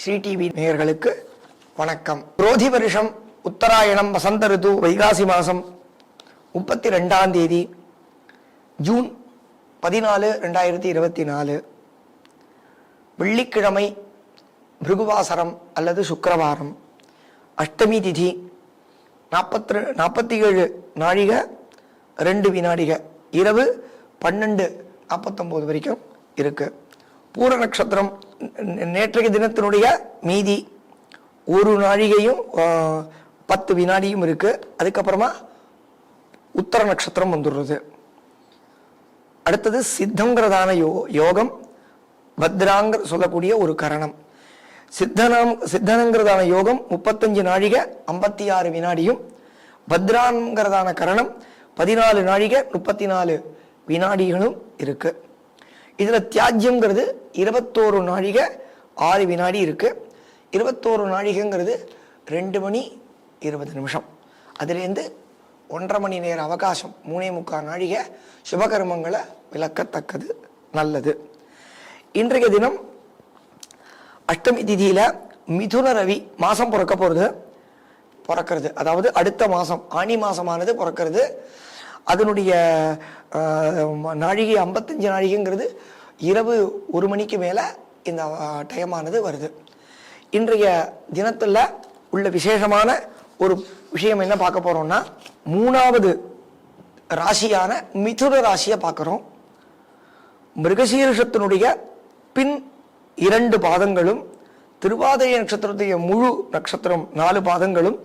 Sri TV நேயர்களுக்கு வணக்கம். குரோதி வருஷம் உத்தராயணம் வசந்த ரிது வைகாசி மாதம் முப்பத்தி ரெண்டாம் தேதி ஜூன் பதினாலு ரெண்டாயிரத்தி இருபத்தி நாலு. வெள்ளிக்கிழமை பிருகுவாசரம் அல்லது சுக்கரவாரம். அஷ்டமி திதி நாற்பத்தி நாற்பத்தி ஏழு நாழிக ரெண்டு வினாடிக இரவு பன்னெண்டு நாற்பத்தொம்போது வரைக்கும் இருக்குது பூர நட்சத்திரம் நேற்றைய தினத்தினுடைய மீதி ஒரு நாழிகையும் பத்து வினாடியும் இருக்குது அதுக்கப்புறமா உத்தர நட்சத்திரம் வந்துடுறது. அடுத்தது சித்தங்கிறதான யோ யோகம் பத்ராங்கிற சொல்லக்கூடிய ஒரு கரணம். சித்தனம் சித்தனங்கிறதான யோகம் முப்பத்தஞ்சு நாழிகை ஐம்பத்தி ஆறு வினாடியும். பத்ராங்கிறதான கரணம் பதினாலு நாழிகை முப்பத்தி நாலு வினாடிகளும் இருக்குது இதில் தியாஜ்யம்ங்கிறது இருபத்தோரு நாழிகை ஆறு வினாடி இருக்குது இருபத்தோரு நாழிகைங்கிறது ரெண்டு மணி இருபது நிமிஷம். அதுலேருந்து ஒன்றரை மணி நேர அவகாசம் மூணே முக்கால் நாழிகை சுபகர்மங்களை விளக்கத்தக்கது நல்லது. இன்றைய தினம் அஷ்டமி திதியில் மிதுன ரவி மாதம் பிறக்க போகிறது பிறக்கிறது. அதாவது அடுத்த மாதம் ஆனி மாதமானது பிறக்கிறது. அதனுடைய நாழிகை ஐம்பத்தஞ்சு நாழிகைங்கிறது இரவு ஒரு மணிக்கு மேலே இந்த டயமானது வருது. இன்றைய தினத்தில் உள்ள விசேஷமான ஒரு விஷயம் என்ன பார்க்க போகிறோம்னா மூணாவது ராசியான மிதுர ராசியை பார்க்குறோம். மிருகசீரிஷத்தினுடைய பின் இரண்டு பாதங்களும் திருவாதிரை நட்சத்திரத்துடைய முழு நட்சத்திரம் நாலு பாதங்களும்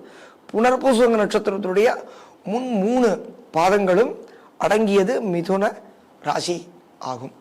புனர்பூசங்க நட்சத்திரத்தினுடைய முன் மூணு பாதங்களும் அடங்கியது மிதுன ராசி ஆகும்.